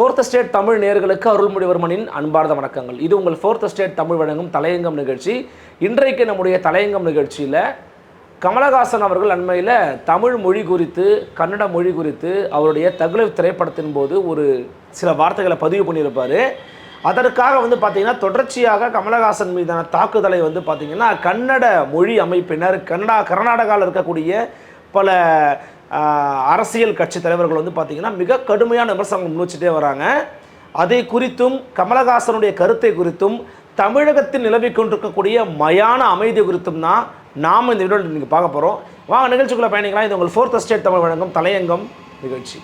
Fourth state Tamil நேர்களுக்கு அருள்மொழிவர்மனின் அன்பார்ந்த வணக்கங்கள். இது உங்கள் ஃபோர்த் ஸ்டேட் தமிழ் வழங்கும் தலையங்கம் நிகழ்ச்சி. இன்றைக்கு நம்முடைய தலையங்கம் நிகழ்ச்சியில் கமலஹாசன் அவர்கள் அண்மையில் தமிழ் மொழி குறித்து கன்னட மொழி குறித்து அவருடைய தகுலை திரைப்படத்தின் போது ஒரு சில வார்த்தைகளை பதிவு பண்ணியிருப்பார். அதற்காக வந்து பார்த்திங்கன்னா தொடர்ச்சியாக கமலஹாசன் மீதான தாக்குதலை வந்து பார்த்தீங்கன்னா கன்னட மொழி அமைப்பினர் கன்னடா கர்நாடகாவில் இருக்கக்கூடிய பல அரசியல் கட்சி தலைவர்கள் வந்து பார்த்தீங்கன்னா மிக கடுமையான விமர்சனங்கள் முன்வச்சுட்டே வராங்க. அதை குறித்தும் கமலஹாசனுடைய கருத்தை குறித்தும் தமிழகத்தில் நிலவி கொண்டிருக்கக்கூடிய மயான அமைதி குறித்தும் தான் நாம் இந்த வீடியோவில் நீங்கள் பார்க்க போகிறோம் வாங்க நிகழ்ச்சிக்குள்ளே பயணிக்கலாம். இது உங்கள் ஃபோர்த் ஸ்டேட் தமிழ் வழங்கும் தலையங்கம் நிகழ்ச்சி.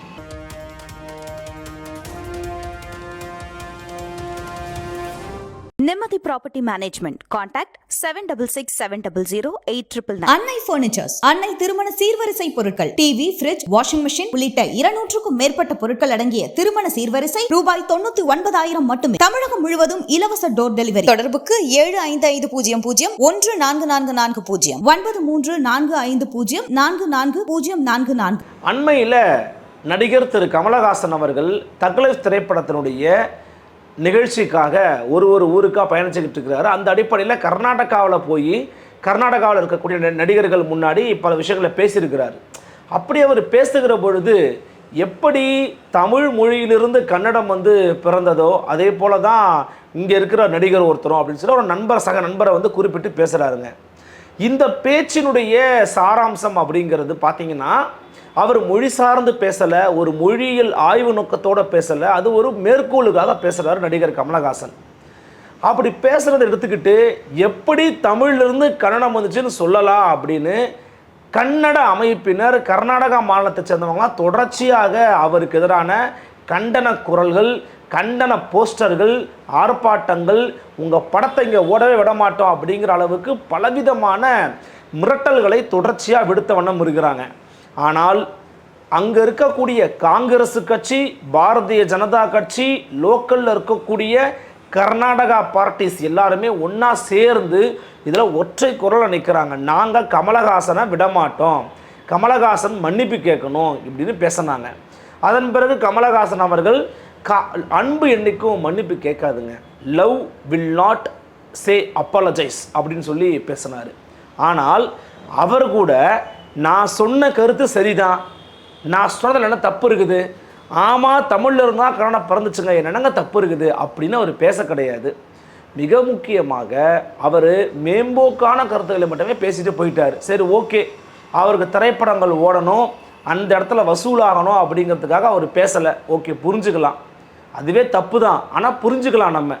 Nimmathi property management contact seven double six seven double zero eight triple Annai furnitures Annai திருமண சீர்வரிசை பொருட்கள் டிவி ஃபிரிட்ஜ் வாஷிங் மிஷின் உள்ளிட்ட இருநூற்றுக்கும் மேற்பட்ட பொருட்கள் அடங்கிய திருமண சீர்வரிசை ரூபாய் தொண்ணூத்தி ஒன்பதாயிரம் மட்டுமே. தமிழகம் முழுவதும் இலவச டோர் டெலிவரி தொடர்புக்கு ஏழு ஐந்து ஐந்து பூஜ்ஜியம் பூஜ்ஜியம் ஒன்று நான்கு நான்கு நான்கு பூஜ்ஜியம். ஒன்பது மூன்று நான்கு ஐந்து பூஜ்ஜியம் நான்கு நான்கு பூஜ்ஜியம் நான்கு நான்கு. அண்மையில் நடிகர் திரு கமலஹாசன் அவர்கள் தக்லைஃப் திரைப்படத்தினுடைய நிகழ்ச்சிக்காக ஒரு ஒரு ஊருக்காக பயணிச்சுக்கிட்டு இருக்கிறாரு. அந்த அடிப்படையில் கர்நாடகாவில் போய் கர்நாடகாவில் இருக்கக்கூடிய ந- நடிகர்கள் முன்னாடி பல விஷயங்களை பேசியிருக்கிறார். அப்படி அவர் பேசுகிற பொழுது எப்படி தமிழ் மொழியிலிருந்து கன்னடம் வந்து பிறந்ததோ அதே போல தான் இங்கே இருக்கிற நடிகர் ஒருத்தரும் அப்படின்னு சொல்லி ஒரு நண்பர் சக நண்பரை வந்து குறிப்பிட்டு பேசுகிறாருங்க இந்த பேச்சினுடைய சாராம்சம் அப்படிங்கிறது பார்த்தீங்கன்னா அவர் மொழி சார்ந்து பேசலை ஒரு மொழியியல் ஆய்வு நோக்கத்தோடு பேசலை அது ஒரு மேற்கோளுக்காக பேசுகிறார் நடிகர் கமலஹாசன். அப்படி பேசுகிறத எடுத்துக்கிட்டு எப்படி தமிழிலிருந்து கன்னடம் வந்துச்சுன்னு சொல்லலாம் அப்படின்னு கன்னட அமைப்பினர் கர்நாடகா மாநிலத்தை சேர்ந்தவங்களாம் தொடர்ச்சியாக அவருக்கு எதிரான கண்டன குரல்கள் கண்டன போஸ்டர்கள் ஆர்ப்பாட்டங்கள் உங்கள் படத்தை இங்கே ஓடவே விட மாட்டோம் அப்படிங்கிற அளவுக்கு பலவிதமான மிரட்டல்களை தொடர்ச்சியாக விடுத்த வண்ணம் இருக்கிறாங்க. ஆனால் அங்கே இருக்கக்கூடிய காங்கிரஸ் கட்சி பாரதிய ஜனதா கட்சி லோக்கலில் இருக்கக்கூடிய கர்நாடகா பார்ட்டிஸ் எல்லாருமே ஒன்றா சேர்ந்து இதில் ஒற்றை குரலை நிற்கிறாங்க நாங்கள் கமலஹாசனை விடமாட்டோம். கமலஹாசன் மன்னிப்பு கேட்கணும் இப்படின்னு பேசினாங்க. அதன் பிறகு கமலஹாசன் அவர்கள் கா அன்பு என்னைக்கும் மன்னிப்பு கேட்காதுங்க. Love will not say apologise அப்படின்னு சொல்லி பேசினார். ஆனால் அவர் கூட நான் சொன்ன கருத்து சரிதான். நான் சொன்னதில் என்ன தப்பு இருக்குது? ஆமாம் தமிழில் இருந்தால் கரோனா பிறந்துச்சுங்க. என்னங்க தப்பு இருக்குது? அப்படின்னு அவர் பேச கிடையாது. மிக முக்கியமாக அவர் மேம்போக்கான கருத்துக்களை மட்டுமே பேசிட்டு போயிட்டார். சரி ஓகே. அவருக்கு திரைப்படங்கள் ஓடணும். அந்த இடத்துல வசூலாகணும் அப்படிங்கிறதுக்காக அவர் பேசலை. ஓகே புரிஞ்சுக்கலாம். அதுவே தப்பு தான் ஆனால் புரிஞ்சுக்கலாம் நம்ம.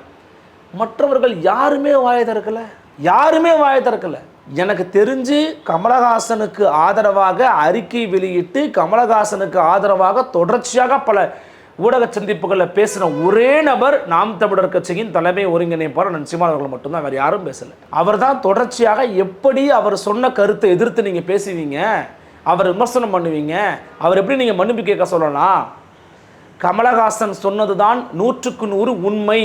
மற்றவர்கள் யாருமே வாயை திறக்கலை. யாருமே வாயை திறக்கலை. எனக்கு தெரிஞ்சு கமலஹாசனுக்கு ஆதரவாக அறிக்கை வெளியிட்டு கமலஹாசனுக்கு ஆதரவாக தொடர்ச்சியாக பல ஊடக சந்திப்புகளில் பேசின ஒரே நபர் நாம் தமிழர் கட்சியின் தலைமை ஒருங்கிணைப்பாளர் நரசிம்மா அவர்கள் மட்டும்தான் வேறு யாரும் பேசலை. அவர் தான் தொடர்ச்சியாக எப்படி அவர் சொன்ன கருத்தை எதிர்த்து நீங்கள் பேசுவீங்க? அவர் விமர்சனம் பண்ணுவீங்க? அவர் எப்படி நீங்கள் மன்னிப்பு கேட்க சொல்லலாம்? கமலஹாசன் சொன்னதுதான் நூற்றுக்கு நூறு உண்மை.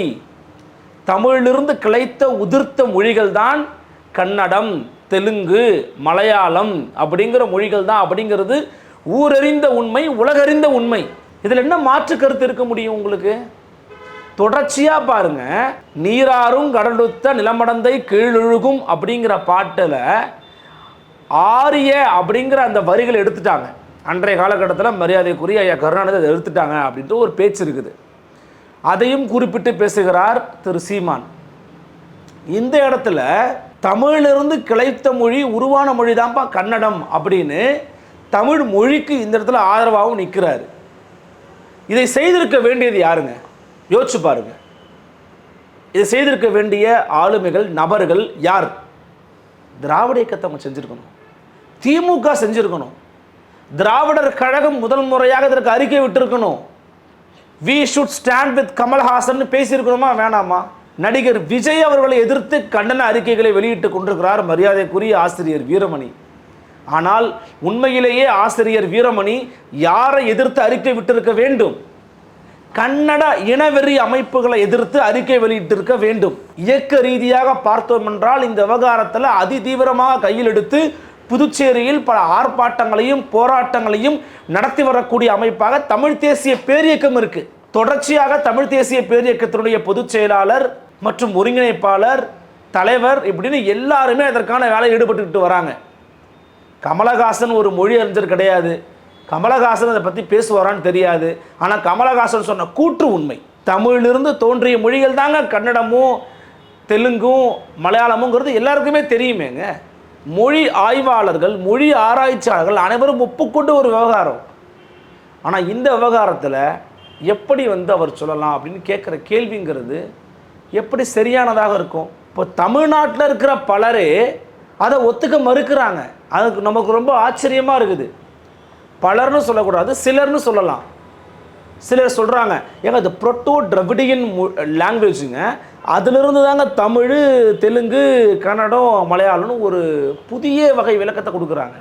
தமிழிலிருந்து கிளைத்த உதிர்த்த மொழிகள் தான் கன்னடம் தெலுங்கு மலையாளம் அப்படிங்கிற மொழிகள் தான் அப்படிங்கிறது ஊரறிந்த உண்மை உலகறிந்த உண்மை. இதில் என்ன மாற்று கருத்து இருக்க முடியும் உங்களுக்கு? தொடர்ச்சியாக பாருங்க. நீராறும் கடலுத்த நிலமடந்தை கீழழுகும் அப்படிங்கிற பாட்டில் ஆரிய அப்படிங்கிற அந்த வரிகளை எடுத்துட்டாங்க. அன்றைய காலகட்டத்தில் மரியாதைக்குரிய ஐயா கருணாநிதி அதை எடுத்துட்டாங்க அப்படின்ட்டு ஒரு பேச்சு இருக்குது. அதையும் குறிப்பிட்டு பேசுகிறார் திரு சீமான். இந்த இடத்துல தமிழிலிருந்து கிளைத்த மொழி உருவான மொழி தான்ப்பா கன்னடம் அப்படின்னு தமிழ் மொழிக்கு இந்த இடத்துல ஆதரவாகவும் நிற்கிறாரு இதை செய்திருக்க வேண்டியது யாருங்க? யோசிச்சு பாருங்க. இதை செய்திருக்க வேண்டிய ஆளுமைகள் நபர்கள் யார்? திராவிட இயக்கத்தை அவங்க செஞ்சுருக்கணும். திமுக செஞ்சுருக்கணும். திராவிடர் கழகம் முதல் முறையாக இதற்கு அறிக்கை விட்டிருக்கணும். We should stand with Kamal Haasan பேசியிருக்கணுமா? வேணாமா? நடிகர் விஜய் அவர்களை எதிர்த்து கண்டன அறிக்கைகளை வெளியிட்டு கொண்டிருக்கிறார் மரியாதைக்குரிய ஆசிரியர் வீரமணி. ஆனால் உண்மையிலேயே ஆசிரியர் வீரமணி யாரை எதிர்த்து அறிக்கை விட்டிருக்க வேண்டும்? கன்னட இனவெறி அமைப்புகளை எதிர்த்து அறிக்கை வெளியிட்டிருக்க வேண்டும். இயக்க ரீதியாக பார்த்தோம் என்றால் இந்த விவகாரத்தில் அதிதீவிரமாக கையில் எடுத்து புதுச்சேரியில் பல ஆர்ப்பாட்டங்களையும் போராட்டங்களையும் நடத்தி வரக்கூடிய அமைப்பாக தமிழ் தேசிய பேரியக்கம் இருக்கு. தொடர்ச்சியாக தமிழ் தேசிய பேரியக்கத்தினுடைய பொதுச் செயலாளர் மற்றும் ஒருங்கிணைப்பாளர் தலைவர் இப்படின்னு எல்லாருமே அதற்கான வேலையில் ஈடுபட்டுக்கிட்டு வராங்க. கமலஹாசன் ஒரு மொழி அறிஞர் கிடையாது. கமலஹாசன் அதை பற்றி பேசுவாரான்னு தெரியாது. ஆனால் கமலஹாசன் சொன்ன கூற்று உண்மை. தமிழிலிருந்து தோன்றிய மொழிகள் தாங்க கன்னடமும் தெலுங்கும் மலையாளமுங்கிறது எல்லாருக்குமே தெரியுமேங்க. மொழி ஆய்வாளர்கள் மொழி ஆராய்ச்சியாளர்கள் அனைவரும் ஒப்புக்கொண்டு ஒரு விவகாரம். ஆனால் இந்த விவகாரத்தில் எப்படி வந்து அவர் சொல்லலாம் அப்படின்னு கேட்குற கேள்விங்கிறது எப்படி சரியானதாக இருக்கும்? இப்போ தமிழ்நாட்டில் இருக்கிற பலரே அதை ஒத்துக்க மறுக்கிறாங்க. அதுக்கு நமக்கு ரொம்ப ஆச்சரியமாக இருக்குது. பலர்னு சொல்லக்கூடாது சிலர்னு சொல்லலாம். சிலர் சொல்கிறாங்க ஏங்க அது புரோட்டோ திராவிடியன் லாங்குவேஜுங்க அதிலிருந்து தாங்க தமிழ் தெலுங்கு கன்னடம் மலையாளம்னு ஒரு புதிய வகை விளக்கத்தை கொடுக்குறாங்க.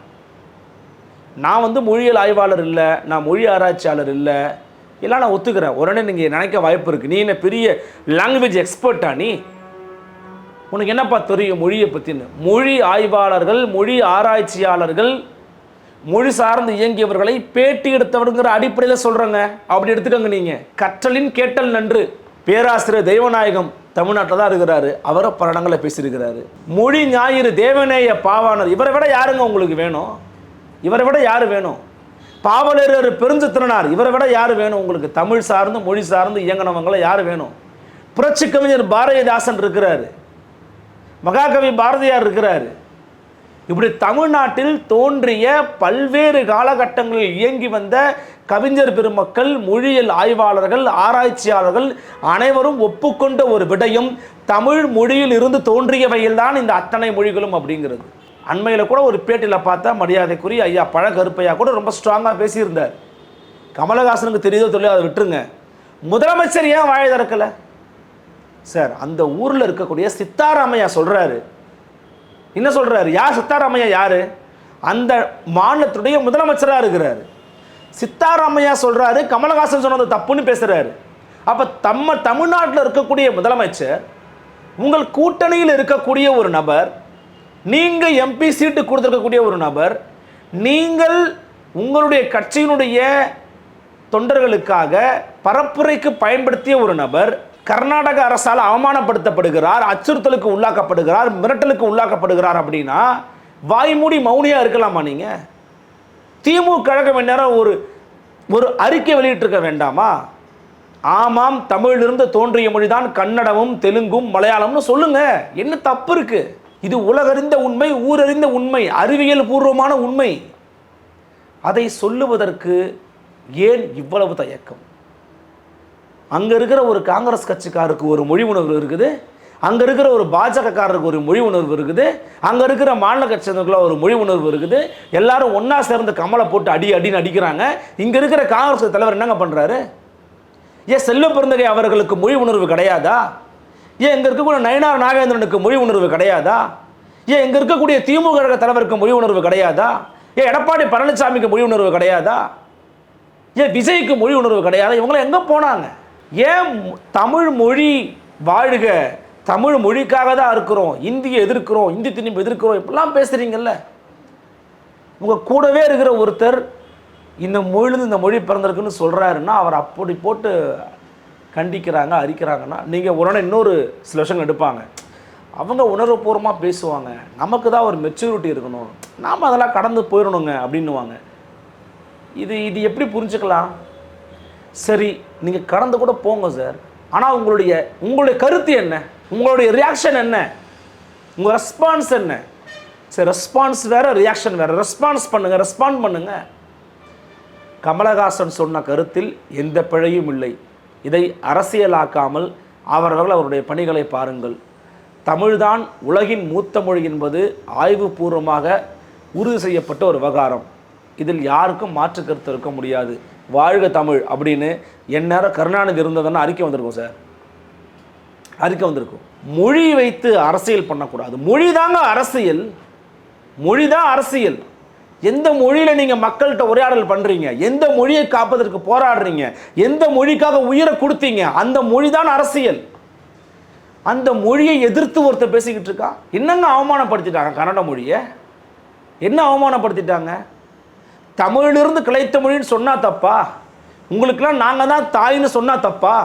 நான் வந்து மொழியியல் ஆய்வாளர் இல்லை நான் மொழி ஆராய்ச்சியாளர் இல்லை எல்லாம் நான் ஒத்துக்கிறேன். உடனே நீங்கள் நினைக்க வாய்ப்பு இருக்குது நீ என்ன பெரிய லாங்குவேஜ் எக்ஸ்பர்ட்டா நீ? உனக்கு என்னப்பா தெரியும் மொழியை பற்றின்னு மொழி ஆய்வாளர்கள் மொழி ஆராய்ச்சியாளர்கள் மொழி சார்ந்து இயங்கியவர்களை பேட்டி எடுத்தவருங்கிற அடிப்படையில் சொல்கிறேங்க அப்படி எடுத்துக்கோங்க நீங்கள் கற்றலின் கேட்டல் நன்று. பேராசிரியர் தெய்வநாயகம் தமிழ்நாட்டில் தான் இருக்கிறாரு. அவரை பல இடங்களில் பேசியிருக்கிறாரு. மொழி ஞாயிறு தேவநேய பாவாணர். இவரை விட யாருங்க உங்களுக்கு வேணும்? இவரை விட யார் வேணும்? பாவலர் பெருஞ்சித்திரனார் இவரை விட யார் வேணும் உங்களுக்கு? தமிழ் சார்ந்து மொழி சார்ந்து இயங்கினவங்களை யார் வேணும்? புரட்சி கவிஞர் பாரதிதாசன் இருக்கிறாரு. மகாகவி பாரதியார் இருக்கிறாரு. இப்படி தமிழ்நாட்டில் தோன்றிய பல்வேறு காலகட்டங்களில் இயங்கி வந்த கவிஞர் பெருமக்கள் மொழியியல் ஆய்வாளர்கள் ஆராய்ச்சியாளர்கள் அனைவரும் ஒப்புக்கொண்ட ஒரு விடயம் தமிழ் மொழியில் இருந்து தோன்றியவையில்தான் இந்த அத்தனை மொழிகளும் அப்படிங்கிறது. அண்மையில் கூட ஒரு பேட்டியில் பார்த்தா மரியாதைக்குரிய ஐயா பழகருப்பையா கூட ரொம்ப ஸ்ட்ராங்காக பேசியிருந்தார். கமலஹாசனுக்கு தெரியுதோ தெரியும் அதை விட்டுருங்க. முதலமைச்சர் ஏன் வாழை திறக்கலை? சார் அந்த ஊரில் இருக்கக்கூடிய சித்தாராமையா சொல்கிறாரு என்ன சொல்கிறாரு யார் சித்தாராமையா? யார்? அந்த மாநிலத்துடைய முதலமைச்சராக இருக்கிறார். சித்தாராமையா சொல்கிறாரு கமலஹாசன் சொன்னது தப்புன்னு பேசுகிறாரு அப்போ தம்ம தமிழ்நாட்டில் இருக்கக்கூடிய முதலமைச்சர் உங்கள் கூட்டணியில் இருக்கக்கூடிய ஒரு நபர் நீங்கள் எம்பி சீட்டு கொடுத்துருக்கக்கூடிய ஒரு நபர் நீங்கள் உங்களுடைய கட்சியினுடைய தொண்டர்களுக்காக பரப்புரைக்கு பயன்படுத்திய ஒரு நபர் கர்நாடக அரசால் அவமானப்படுத்தப்படுகிறார் அச்சுறுத்தலுக்கு உள்ளாக்கப்படுகிறார் மிரட்டலுக்கு உள்ளாக்கப்படுகிறார் அப்படின்னா வாய்மூடி மௌனியாக இருக்கலாமா நீங்கள் திமுக கழகம் நேரம் ஒரு ஒரு அறிக்கை வெளியிட்டிருக்க வேண்டாமா? ஆமாம் தமிழிலிருந்து தோன்றிய மொழிதான் கன்னடமும் தெலுங்கும் மலையாளம்னு சொல்லுங்க. என்ன தப்பு இருக்கு? இது உலகறிந்த உண்மை ஊரறிந்த உண்மை அறிவியல் பூர்வமான உண்மை. அதை சொல்லுவதற்கு ஏன் இவ்வளவு தயக்கம்? அங்கே இருக்கிற ஒரு காங்கிரஸ் கட்சிக்காருக்கு ஒரு மொழி உணர்வு இருக்குது. அங்கே இருக்கிற ஒரு பாஜகக்காரருக்கு ஒரு மொழி உணர்வு இருக்குது. அங்கே இருக்கிற மாநில கட்சியினருக்குள்ள ஒரு மொழி உணர்வு இருக்குது. எல்லாரும் ஒன்றா சேர்ந்து கமலை போட்டு அடி அடின்னு அடிக்கிறாங்க. இங்கே இருக்கிற காங்கிரஸ் தலைவர் என்னங்க பண்ணுறாரு ஏன் செல்வ பிறந்தகை அவர்களுக்கு மொழி உணர்வு கிடையாதா? ஏன் இங்கே இருக்கக்கூடிய நயனார் நாகேந்திரனுக்கு மொழி உணர்வு கிடையாதா? ஏன் இங்கே இருக்கக்கூடிய திமுக கழக தலைவருக்கு மொழி உணர்வு கிடையாதா? ஏன் எடப்பாடி பழனிசாமிக்கு மொழி உணர்வு கிடையாதா? ஏன் விஜய்க்கு மொழி உணர்வு கிடையாதா? இவங்களாம் எங்கே போனாங்க? ஏன் தமிழ் மொழி வாழ்க? தமிழ் மொழிக்காக தான் இருக்கிறோம். இந்தியை எதிர்க்கிறோம். இந்தி திணிப்பு எதிர்க்கிறோம். இப்படிலாம் பேசுகிறீங்கல்ல உங்கள் கூடவே இருக்கிற ஒருத்தர் இந்த மொழியிலிருந்து இந்த மொழி பிறந்திருக்குன்னு சொல்கிறாருன்னா அவர் அப்படி போட்டு கண்டிக்கிறாங்க அரிக்கிறாங்கன்னா நீங்கள் உடனே இன்னொரு சில விஷயங்கள் எடுப்பாங்க. அவங்க உணர்வுபூர்வமாக பேசுவாங்க. நமக்கு தான் ஒரு மெச்சூரிட்டி இருக்கணும். நாம் அதெல்லாம் கடந்து போயிடணுங்க அப்படின்னுவாங்க. இது இது எப்படி புரிஞ்சுக்கலாம்? சரி நீங்கள் கடந்து கூட போங்க சார் ஆனால் உங்களுடைய உங்களுடைய கருத்து என்ன? உங்களுடைய ரியாக்ஷன் என்ன? உங்கள் ரெஸ்பான்ஸ் என்ன? சரி ரெஸ்பான்ஸ் வேறு ரியாக்ஷன் வேறு. ரெஸ்பான்ஸ் பண்ணுங்கள் ரெஸ்பாண்ட் பண்ணுங்க. கமலஹாசன் சொன்ன கருத்தில் எந்த பிழையும் இல்லை. இதை அரசியலாக்காமல் அவரவர்கள் அவருடைய பணிகளை பாருங்கள். தமிழ்தான் உலகின் மூத்த மொழி என்பது ஆய்வுபூர்வமாக உறுதி செய்யப்பட்ட ஒரு விவகாரம். இதில் யாருக்கும் மாற்று கருத்து இருக்க முடியாது. வாழ்க தமிழ் அப்படின்னு எந்நேரம் கருணாநிதி இருந்ததுன்னு அறிக்கை வந்திருக்கும் சார். அறிக்கை வந்திருக்கும். மொழி வைத்து அரசியல் பண்ணக்கூடாது. மொழி தாங்க அரசியல். மொழி தான் அரசியல். எந்த மொழியில் நீங்கள் மக்கள்கிட்ட உரையாடல் பண்ணுறீங்க எந்த மொழியை காப்பதற்கு போராடுறீங்க? எந்த மொழிக்காக உயிரை கொடுத்தீங்க? அந்த மொழி தான் அரசியல். அந்த மொழியை எதிர்த்து ஒருத்தர் பேசிக்கிட்டு இருக்கா? என்னங்க அவமானப்படுத்திட்டாங்க கன்னட மொழியை? என்ன அவமானப்படுத்திட்டாங்க? தமிழிலிருந்து கிளைத்த மொழின்னு சொன்னால் தப்பா? உங்களுக்கெல்லாம் நாங்கள் தான் தாய்னு சொன்னால் தப்பா?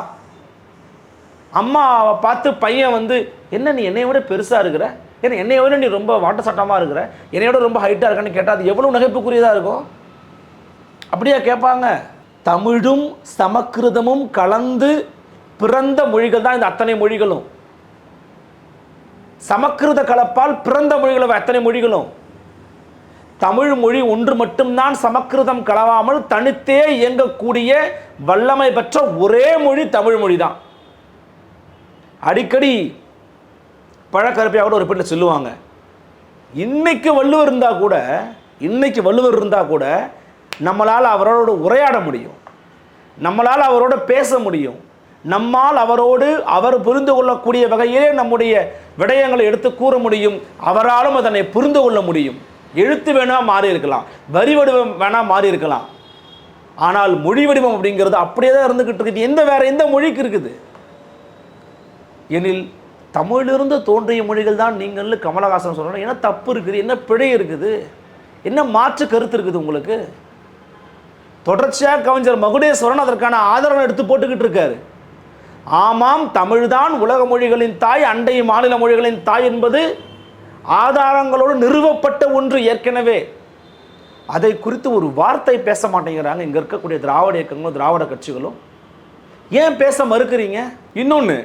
அம்மா பார்த்து பையன் வந்து என்ன நீ என்னைய விட பெருசாக இருக்கிற? ஏன்னா என்னைய விட நீ ரொம்ப வாட்ட சட்டமாக இருக்கிற? என்னைய விட ரொம்ப ஹைட்டாக இருக்கான்னு கேட்டால் அது எவ்வளோ நகைப்புக்குரியதாக இருக்கும்? அப்படியா கேட்பாங்க. தமிழும் சமக்கிருதமும் கலந்து பிறந்த மொழிகள் தான் இந்த அத்தனை மொழிகளும். சமக்கிருத கலப்பால் பிறந்த மொழிகளும் அத்தனை மொழிகளும். தமிழ் மொழி ஒன்று மட்டும்தான் சமக்கிருதம் கலவாமல் தனித்தே இயங்கக்கூடிய வல்லமை பெற்ற ஒரே மொழி தமிழ் மொழி தான் அடிக்கடி பழக்கருப்பையாக கூட ஒரு பேட்டில் சொல்லுவாங்க இன்னைக்கு வள்ளுவர் இருந்தால் கூட இன்னைக்கு வள்ளுவர் இருந்தால் கூட நம்மளால் அவரோட உரையாட முடியும் நம்மளால் அவரோட பேச முடியும் நம்மால் அவரோடு அவர் புரிந்து கொள்ளக்கூடிய வகையிலே நம்முடைய விடயங்களை எடுத்து கூற முடியும் அவராலும் அதனை புரிந்து கொள்ள முடியும். எழுத்து வேணால் மாறி இருக்கலாம். வரி வடிவம் வேணால் மாறி இருக்கலாம். ஆனால் மொழி வடிவம் அப்படிங்கிறது அப்படியே தான் இருந்துக்கிட்டு இருக்குது. எந்த வேற எந்த மொழிக்கு இருக்குது? எனில் தமிழிலிருந்து தோன்றிய மொழிகள் தான் நீங்கள் கமலஹாசன் சொல்லணும் என்ன தப்பு இருக்குது? என்ன பிழை இருக்குது? என்ன மாற்று கருத்து இருக்குது உங்களுக்கு? தொடர்ச்சியாக கவிஞர் மகுடேஸ்வரன் அதற்கான ஆதரவை எடுத்து போட்டுக்கிட்டு இருக்காரு. ஆமாம் தமிழ்தான் உலக மொழிகளின் தாய் அண்டை மாநில மொழிகளின் தாய் என்பது ஆதாரங்களோடு நிறுவப்பட்ட ஒன்று ஏற்கனவே. அதை குறித்து ஒரு வார்த்தை பேச மாட்டேங்கிறாங்க. இங்கே இருக்கக்கூடிய திராவிட இயக்கங்களும் திராவிட கட்சிகளும். ஏன் பேச மறுக்கிறீங்க? இன்னொன்று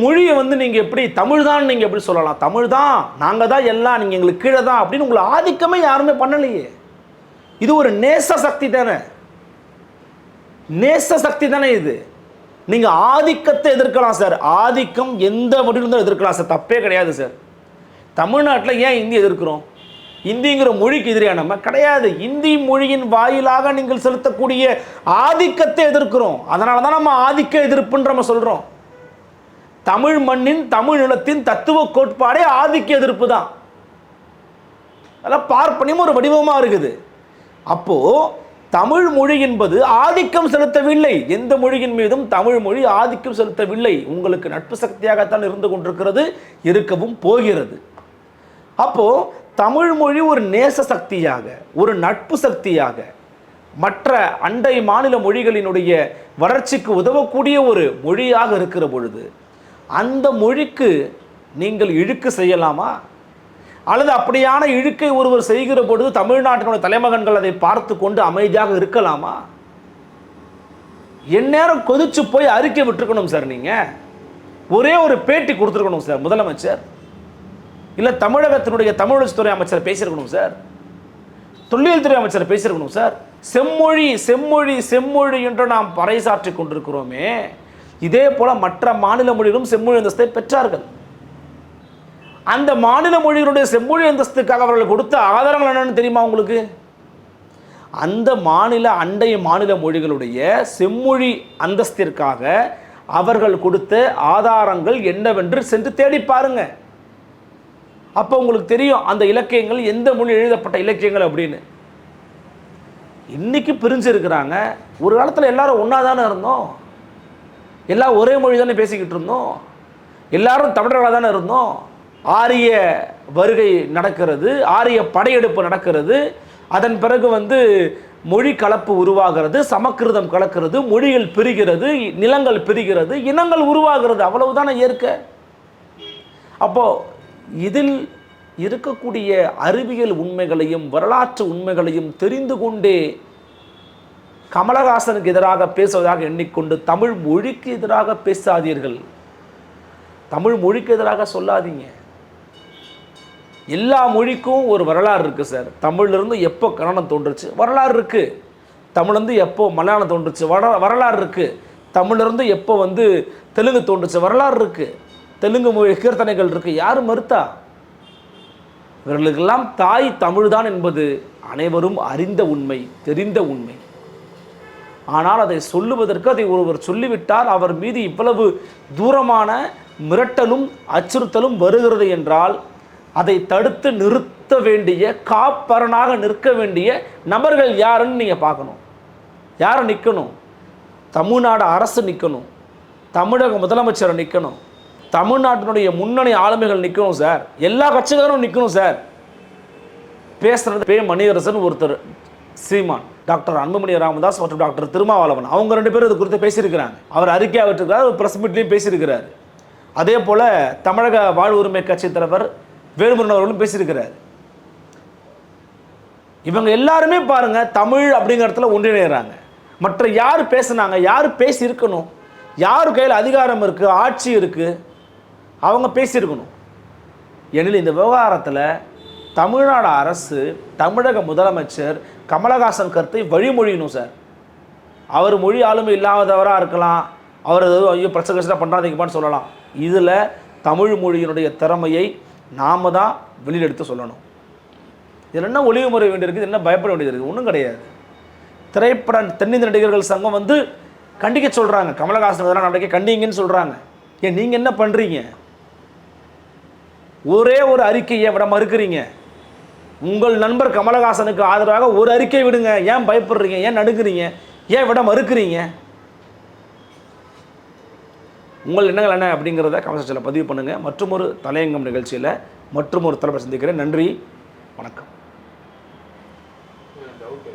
மொழியை வந்து நீங்கள் எப்படி தமிழ் தான் நீங்கள் எப்படி சொல்லலாம்? தமிழ் தான் நாங்கள் தான் எல்லாம் நீங்கள் எங்களுக்கு கீழே தான் அப்படின்னு உங்களை ஆதிக்கமே யாருமே பண்ணலையே. இது ஒரு நேச சக்தி தானே. நேச சக்தி தானே இது. நீங்கள் ஆதிக்கத்தை எதிர்க்கலாம் சார். ஆதிக்கம் எந்த வடிவிலும் எதிர்க்கலாம் சார். தப்பே கிடையாது சார். தமிழ்நாட்டில் ஏன் இந்தி எதிர்க்கிறோம்? இந்திங்கிற மொழிக்கு எதிரியாக நம்ம? கிடையாது. இந்தி மொழியின் வாயிலாக நீங்கள் செலுத்தக்கூடிய ஆதிக்கத்தை எதிர்க்கிறோம். அதனால தான் நம்ம ஆதிக்க எதிர்ப்புன்னு நம்ம சொல்கிறோம் தமிழ் மண்ணின் தமிழ் நிலத்தின் தத்துவ கோட்பாடே ஆதிக்க எதிர்ப்பு தான். அதெல்லாம் பார்ப்பனியம் ஒரு வடிவமாக இருக்குது. அப்போது தமிழ் மொழி என்பது ஆதிக்கம் செலுத்தவில்லை. எந்த மொழியின் மீதும் தமிழ் மொழி ஆதிக்கம் செலுத்தவில்லை. உங்களுக்கு நட்பு சக்தியாகத்தான் இருந்து கொண்டிருக்கிறது இருக்கவும் போகிறது. அப்போது தமிழ் மொழி ஒரு நேச சக்தியாக ஒரு நட்பு சக்தியாக மற்ற அண்டை மாநில மொழிகளினுடைய வளர்ச்சிக்கு உதவக்கூடிய ஒரு மொழியாக இருக்கிற பொழுது அந்த மொழிக்கு நீங்கள் இழுக்கு செய்யலாமா? அல்லது அப்படியான இழுக்கை ஒருவர் செய்கிற பொழுது தமிழ்நாட்டினுடைய தலைமகன்கள் அதை பார்த்து கொண்டு அமைதியாக இருக்கலாமா? எந்நேரம் கொதிச்சு போய் அறிக்கை விட்டுருக்கணும் சார் நீங்கள் ஒரே ஒரு பேட்டி கொடுத்துருக்கணும் சார் முதலமைச்சர். இல்லை தமிழகத்தினுடைய தமிழத்துறை அமைச்சர் பேசியிருக்கணும் சார். தொல்லியல் துறை அமைச்சர் பேசியிருக்கணும் சார். செம்மொழி செம்மொழி செம்மொழி என்று நாம் பறைசாற்றி கொண்டிருக்கிறோமே இதே போல மற்ற மாநில மொழிகளும் செம்மொழி அந்தஸ்தை பெற்றார்கள். அந்த மாநில மொழிகளுடைய செம்மொழி அந்தஸ்துக்காக அவர்கள் கொடுத்த ஆதாரங்கள் என்னன்னு தெரியுமா உங்களுக்கு? அந்த மாநில அண்டைய மாநில மொழிகளுடைய செம்மொழி அந்தஸ்திற்காக அவர்கள் கொடுத்த ஆதாரங்கள் என்னவென்று சென்று தேடி பாருங்கள் அப்போ உங்களுக்கு தெரியும் அந்த இலக்கியங்கள் எந்த மொழி எழுதப்பட்ட இலக்கியங்கள் அப்படின்னு. இன்றைக்கி பிரிஞ்சு இருக்கிறாங்க. ஒரு காலத்தில் எல்லாரும் ஒன்றா தானே இருந்தோம். எல்லாம் ஒரே மொழி தானே பேசிக்கிட்டு இருந்தோம். எல்லாரும் தமிழர்களாக தானே இருந்தோம். ஆரிய வருகை நடக்கிறது ஆரிய படையெடுப்பு நடக்கிறது. அதன் பிறகு வந்து மொழி கலப்பு உருவாகிறது சமக்கிருதம் கலக்கிறது மொழிகள் பிரிகிறது நிலங்கள் பிரிகிறது இனங்கள் உருவாகிறது. அவ்வளவுதானே இயற்கை. அப்போது இதில் இருக்கக்கூடிய அறிவியல் உண்மைகளையும் வரலாற்று உண்மைகளையும் தெரிந்து கொண்டே கமலஹாசனுக்கு எதிராக பேசுவதாக எண்ணிக்கொண்டு தமிழ் மொழிக்கு எதிராக பேசாதீர்கள். தமிழ் மொழிக்கு எதிராக சொல்லாதீங்க. எல்லா மொழிக்கும் ஒரு வரலாறு இருக்குது சார். தமிழ்லேருந்து எப்போ கன்னடம் தோன்றுச்சு? வரலாறு இருக்குது தமிழ்லேருந்து எப்போ மலையாளம் தோன்றுச்சு? வர வரலாறு இருக்குது தமிழ்லேருந்து எப்போ வந்து தெலுங்கு தோன்றுச்சு? வரலாறு இருக்குது தெலுங்கு மொழி கீர்த்தனைகள் இருக்குது யார் மறுத்தா? இவர்களுக்கெல்லாம் தாய் தமிழ்தான் என்பது அனைவரும் அறிந்த உண்மை தெரிந்த உண்மை. ஆனால் அதை சொல்லுவதற்கு அதை ஒருவர் சொல்லிவிட்டால் அவர் மீது இவ்வளவு தூரமான மிரட்டலும் அச்சுறுத்தலும் வருகிறது என்றால் அதை தடுத்து நிறுத்த வேண்டிய காப்பரனாக நிற்க வேண்டிய நபர்கள் யாருன்னு நீங்கள் பார்க்கணும். யாரை நிற்கணும் தமிழ்நாடு அரசு நிற்கணும் தமிழக முதலமைச்சரை நிற்கணும் தமிழ்நாட்டினுடைய முன்னணி ஆளுமைகள் நிற்கணும் சார். எல்லா கட்சிகளும் நிற்கணும் சார். பேசுறது பே மணியரசன் ஒருத்தர் சீமான். டாக்டர் அன்புமணி ராமதாஸ் மற்றும் டாக்டர் திருமாவளவன். அவங்க ரெண்டு பேரும் இது குறித்து பேசியிருக்கிறாங்க. அவர் அறிக்கையாக விட்டுருக்காரு ஒரு ப்ரெஸ் மீட்லேயும் பேசியிருக்கிறார். அதே போல் தமிழக வாழ் உரிமை கட்சி தலைவர் வேலுமுருகன் அவர்களும் பேசியிருக்கிறார். இவங்க எல்லாருமே பாருங்கள் தமிழ் அப்படிங்கிற இடத்துல ஒன்றிணைகிறாங்க மற்ற யார் பேசுனாங்க யார் பேசி இருக்கணும் யார் கையில் அதிகாரம் இருக்குது ஆட்சி இருக்குது அவங்க பேசியிருக்கணும். எனில் இந்த விவகாரத்தில் தமிழ்நாடு அரசு தமிழக முதலமைச்சர் கமலஹாசன் கருத்தை வழிமொழியணும் சார். அவர் மொழி ஆளுமை இல்லாதவராக இருக்கலாம். அவர் ஏதோ ஐயோ பிரச்சனை கஷ்டம் பண்ணுறாதீங்கப்பான்னு சொல்லலாம். இதில் தமிழ் மொழியினுடைய திறமையை நாம தான் வெளியில் எடுத்து சொல்லணும். இதில் என்ன ஒளிவு முறை வேண்டியிருக்கு இது என்ன பயப்பட வேண்டியது இருக்குது? ஒன்றும் கிடையாது. திரைப்பட தென்னிந்திய நடிகர்கள் சங்கம் வந்து கண்டிக்க சொல்கிறாங்க கமலஹாசன் இதெல்லாம் நடக்க கண்டிங்கன்னு சொல்கிறாங்க ஏன் நீங்கள் என்ன பண்ணுறீங்க ஒரே ஒரு அறிக்கையை விட மறுக்கிறீங்க. உங்கள் நண்பர் கமலஹாசனுக்கு ஆதரவாக ஒரு அறிக்கை விடுங்க. ஏன் பயப்படுறீங்க? ஏன் நடுங்குறீங்க? ஏன் விட மறுக்கிறீங்க? உங்கள் எண்ணங்கள் என்ன அப்படிங்கிறத கமலஹாசனில் பதிவு பண்ணுங்கள் மற்றும் ஒரு தலையங்கம் நிகழ்ச்சியில் மற்றும் ஒரு தலைவர் சந்திக்கிறேன். நன்றி. வணக்கம்.